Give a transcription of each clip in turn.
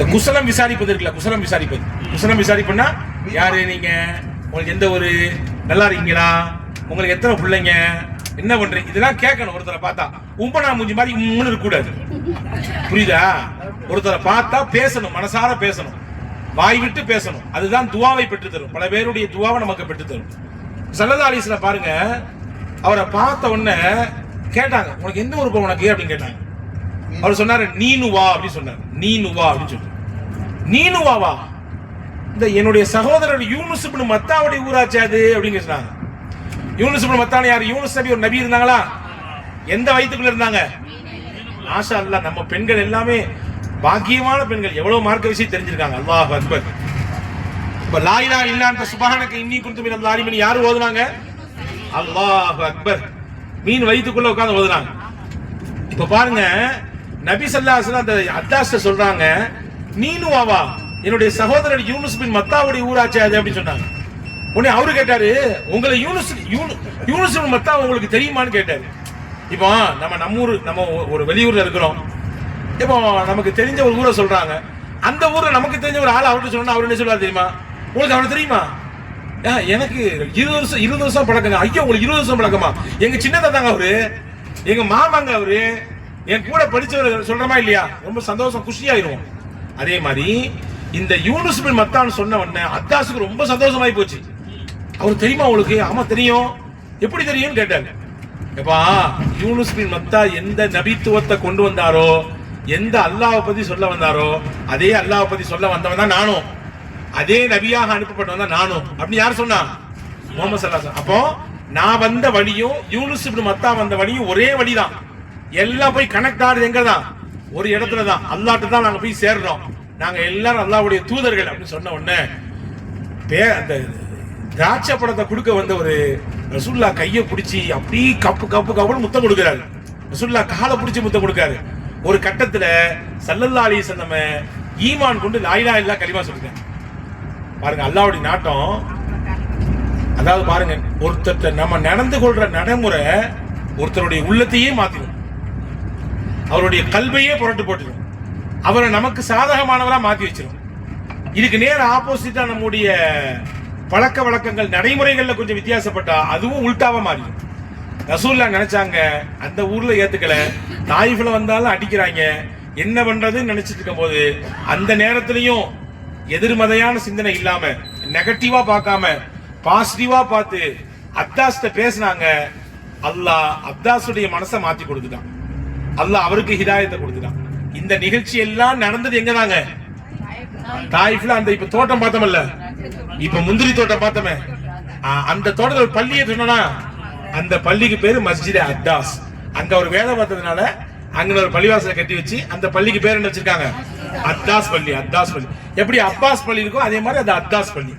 இந்த குசலம் விசாரிப்பது இருக்குல்ல குசலம் விசாரிப்பது. குசலம் விசாரிப்புன்னா யாரு நீங்க? உங்களுக்கு எந்த ஒரு நல்லா இருக்கீங்களா? உங்களுக்கு எத்தனை பிள்ளைங்க? என்ன பண்றீங்க? இதெல்லாம் கேட்கணும் ஒருத்தரை பார்த்தா. உம்பனா மூஞ்சி மாதிரி உம்முன்னு இருக்கக்கூடாது. புரியுதா? ஒருத்தரை பார்த்தா பேசணும் மனசார பேசணும். வாய் விட்டு பேசணும். அதுதான் துவாவை பெற்று தரும் பல பேருடைய துவாவை நமக்கு பெற்று தரும் சல்லல்லா அலிஸ்ல பாருங்க அவரை பார்த்த உடனே கேட்டாங்க உனக்கு எந்த ஊருக்கு உனக்கு? அப்படின்னு கேட்டாங்க. அவர் சொன்னாரு நீனு வா அப்படின்னு சொன்னார். நீனு வா அப்படின்னு சொல்லி. நீனுவாவா இந்த என்னுடைய சகோதரர் யூனுஸ் இப்னு மத்தாவுடைய ஊராச்சு அது அப்படின்னு சொன்னாங்க யூனுஸ் இப்னு மத்தான யார்? யூனுஸ் நபி ஒரு நபி இருந்தாங்களா? எந்த வயிற்றுக்குள்ள இருந்தாங்க? ஆஷா அல்லாஹ் நம்ம பெண்கள் எல்லாமே பாக்கியமான பெண்கள். எவ்வளவு மார்க்க விஷயம் தெரிஞ்சிருக்காங்க. அல்லாஹ் அக்பர். இப்ப லாயிலா இல்லான்ற சுபஹானக இன்னி குந்து மினல் லாலிமின் யாரு ஓதுனாங்க? அல்லாஹ் அக்பர். மீன் வயிற்றுக்குள்ள உட்காந்து ஓதுனாங்க. இப்ப பாருங்க நபி சல்லாஸ் அந்த அத்தாஸ்ட சொல்றாங்க நீனும் வாவா. என்னுடைய சகோதரர் யூனுஸ் பின் மத்தாவுடைய ஊராச்சே அது அப்படின்னு சொன்னாங்க. உடனே அவரு கேட்டாரு உங்களை யூனுஸ் யூனு- யூனுஸ் பின் மத்தா உங்களுக்கு தெரியுமான்னு கேட்டாரு. இப்போ நம்ம நம்ம ஊர் நம்ம ஒரு வெளியூர்ல இருக்கிறோம். இப்போ நமக்கு தெரிஞ்ச ஒரு ஊரை சொல்றாங்க. அந்த ஊர்ல நமக்கு தெரிஞ்ச ஒரு ஆள் அவர்கிட்ட சொன்னா அவர் என்ன சொல்லுவார் தெரியுமா? உங்களுக்கு அவனை தெரியுமா? எனக்கு இருபது வருஷம் இருபது வருஷம் பழக்கங்க ஐயோ உங்களுக்கு இருபது வருஷம் பழக்கமா? எங்க சின்னதா தாங்க அவரு. எங்க மாமாங்க அவரு. என் கூட படிச்சவர் சொல்றமா இல்லையா? ரொம்ப சந்தோஷம் குஷியாயிருவோம் அதே மாதிரி இந்த யூனுஸ் பின் மத்தான் சொன்ன உடனே அத்தாஸுக்கு ரொம்ப சந்தோஷமாயி போச்சு. அவர் தெரியுமா அவளுக்கு ஆமா தெரியும். எப்படி தெரியும் கேட்டாங்க. எப்பா யூனுஸ் பின் மத்தா எந்த நபித்துவத்தை கொண்டு வந்தாரோ எந்த அல்லாஹ் பத்தி சொல்ல வந்தாரோ அதே அல்லாவை பத்தி சொல்ல வந்தவன் தான் நானும். அதே நபியாக அனுப்பப்பட்டவன் தான் நானும். அப்படின்னு யார் சொன்னா? முகமது சல்லாஸ் அப்போ நான் வந்த வழியும் யூனுஸ் பின் மத்தா வந்த வழியும் ஒரே வழிதான். எல்லாம் போய் கனெக்ட் ஆகுது எங்க தான் ஒரு இடத்துல தான். அல்லாட்டு தான் நாங்கள் போய் சேர்றோம். நாங்கள் எல்லாரும் அல்லாவுடைய தூதர்கள் அப்படின்னு சொன்ன உடனே பே அந்த திராட்சை பழத்தை கொடுக்க வந்த ஒரு ரசுல்லா கையை பிடிச்சி அப்படி கப்பு கப்பு கப்புன்னு முத்தம் கொடுக்குறாரு. ரசுல்லா காலை பிடிச்சி முத்தம் கொடுக்காரு. ஒரு கட்டத்தில் சல்லல்லா அலி நம்ம ஈமான் கொண்டு லாயிலா இல்லா கலிமா சொல்லுங்க பாருங்க அல்லாவுடைய நாட்டம். அதாவது பாருங்க ஒருத்தர் நம்ம நடந்து கொள்ற நடைமுறை ஒருத்தருடைய உள்ளத்தையே மாத்திடும் அவருடைய கல்வையே புரட்டு போட்டுரும். அவரை நமக்கு சாதகமானவராக மாற்றி வச்சிடும் இதுக்கு நேர ஆப்போசிட்டா நம்முடைய பழக்க வழக்கங்கள் நடைமுறைகள்ல கொஞ்சம் வித்தியாசப்பட்டா அதுவும் உல்டாவா மாறிடும். ரசூல்லா நினைச்சாங்க அந்த ஊர்ல ஏத்துக்கல. தாயிஃப்ல வந்தாலும் அடிக்கிறாங்க. என்ன பண்றதுன்னு நினைச்சிட்டு இருக்கும்போது அந்த நேரத்திலையும் எதிர்மறையான சிந்தனை இல்லாம நெகட்டிவா பார்க்காம பாசிட்டிவா பார்த்து அத்தாஸ்ட பேசினாங்க. அல்லாஹ் அப்தாஸுடைய மனசை மாத்தி கொடுத்துட்டான். அல்லாஹ் அவருக்கு ஹிதாயத்தை கொடுத்துட்டான். இந்த நிகழ்ச்சி எல்லாம் நடந்தது எங்க தாங்க தாயிஃப்ல அந்த இப்ப தோட்டம் பார்த்தோம்ல இப்ப முந்திரி தோட்டம் பார்த்தோமே. அந்த தோட்டத்தில் பள்ளியை சொன்னா அந்த பள்ளிக்கு பேரு மஸ்ஜித் அத்தாஸ். அங்க ஒரு வேலை பார்த்ததுனால அங்க ஒரு பள்ளிவாசலை கட்டி வச்சு அந்த பள்ளிக்கு பேர் என்ன வச்சிருக்காங்க? அத்தாஸ் பள்ளி அத்தாஸ் பள்ளி. எப்படி அப்பாஸ் பள்ளி இருக்கோ அதே மாதிரி அது அத்தாஸ் பள்ளி.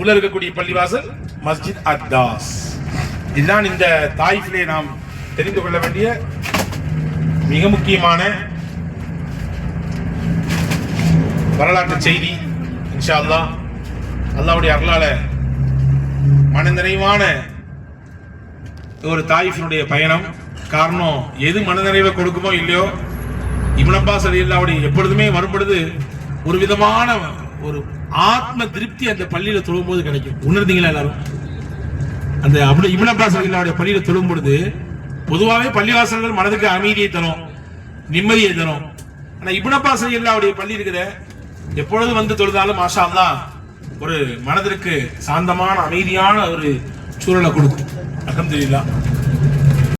உள்ள இருக்கக்கூடிய பள்ளிவாசல் மஸ்ஜித் அத்தாஸ். இதுதான் இந்த தாய்ஃபிலே நாம் தெரிந்து கொள்ள வேண்டிய மிக முக்கியமான வரலாற்று செய்தி இன்ஷா அல்லாஹ் அல்லாவுடைய அருளால மனநிறைவான ஒரு தாயிஃபினுடைய பயணம். காரணம் எது மனநிறைவை கொடுக்குமோ இல்லையோ இவனப்பா சரியில்லாவுடைய எப்பொழுதுமே வரும்பொழுது ஒரு விதமான ஒரு ஆத்ம திருப்தி அந்த பள்ளியில தொழும்போது கிடைக்கும். உணர்ந்தீங்களா எல்லாரும்? அந்த அப்படி இவனப்பா சரியில்லாவுடைய பள்ளியில தொழும் பொழுது பொதுவாகவே பள்ளிவாசல்கள் மனதுக்கு அமைதியை தரும் நிம்மதியை தரும். ஆனா இப்னு அப்பாஸ் அவருடைய பள்ளி இருக்குதே எப்பொழுது வந்து தொழுதாலும் மாஷா தான் ஒரு மனதிற்கு சாந்தமான அமைதியான ஒரு சூழலை கொடுக்கும். அல்ஹம்துலில்லாஹ்.